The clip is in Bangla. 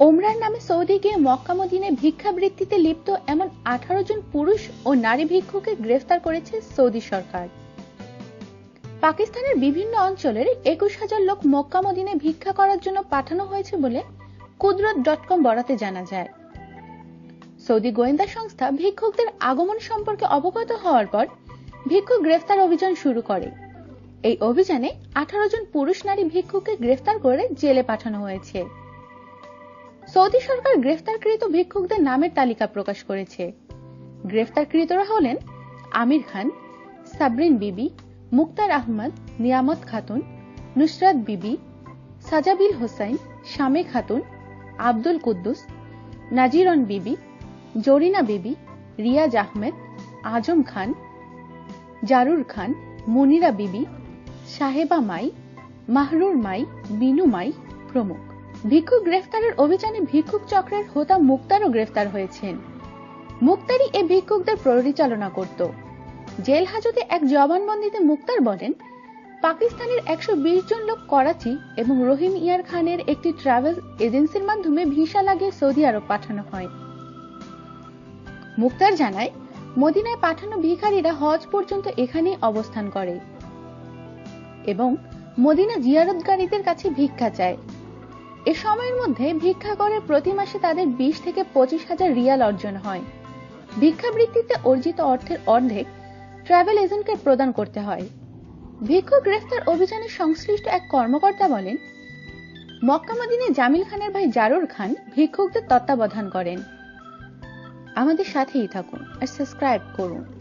ওমরার নামে সৌদি গিয়ে মক্কা মদিনে ভিক্ষাবৃত্তিতে লিপ্ত এমন আঠারো জন পুরুষ ও নারী ভিক্ষুকে গ্রেফতার করেছে সৌদি সরকার। পাকিস্তানের বিভিন্ন অঞ্চলের একুশ হাজার লোক মক্কা মদিনে ভিক্ষা করার জন্য পাঠানো হয়েছে বলে কুদরত ডট কম বরাতে জানা যায়। সৌদি গোয়েন্দা সংস্থা ভিক্ষুকদের আগমন সম্পর্কে অবগত হওয়ার পর ভিক্ষুক গ্রেফতার অভিযান শুরু করে। এই অভিযানে আঠারো জন পুরুষ নারী ভিক্ষুককে গ্রেফতার করে জেলে পাঠানো হয়েছে। সৌদি সরকার গ্রেফতারকৃত ভিক্ষুকদের নামের তালিকা প্রকাশ করেছে। গ্রেফতারকৃতরা হলেন আমির খান, সাবরিন বিবি, মুক্তার আহমদ, নিয়ামত খাতুন, নুসরাত বিবি, সাজাবিল হোসাইন, শামে খাতুন, আব্দুল কুদ্দুস, নাজিরন বিবি, জরিনা বিবি, রিয়াজ আহমেদ, আজম খান, জারুর খান, মুনিরা বিবি, সাহেবা মাই, মাহরুর মাই, বিনু মাই প্রমুখ। ভিক্ষুক গ্রেফতারের অভিযানে ভিক্ষুক চক্রের হোতা মুক্তারও গ্রেফতার হয়েছেন। মুক্তারই এ ভিক্ষুকদের পরিচালনা করত। জেল হাজতে এক জবানবন্দিতে মুক্তার বলেন, পাকিস্তানের একশো জন লোক করাচি এবং রহিম ইয়ার খানের একটি ট্রাভেল এজেন্সির মাধ্যমে ভিসা লাগিয়ে সৌদি আরব পাঠানো হয়। মুক্তার জানায়, মদিনায় পাঠানো ভিখারীরা হজ পর্যন্ত এখানেই অবস্থান করে এবং মদিনা জিয়ারতকারীদের কাছে ভিক্ষা চায়। এ সময়ের মধ্যে ভিক্ষা করে প্রতি মাসে তাদের বিশ থেকে পঁচিশ হাজার রিয়াল অর্জন হয়। ভিক্ষাবৃত্তিতে অর্জিত অর্থের অর্ধেক ট্রাভেল এজেন্টকে প্রদান করতে হয়। ভিক্ষু গ্রেফতার অভিযানে সংশ্লিষ্ট এক কর্মকর্তা বলেন, মক্কামদিনে জামিল খানের ভাই জারুর খান ভিক্ষুকদের তত্ত্বাবধান করেন। আমাদের সাথেই থাকুন আর সাবস্ক্রাইব করুন।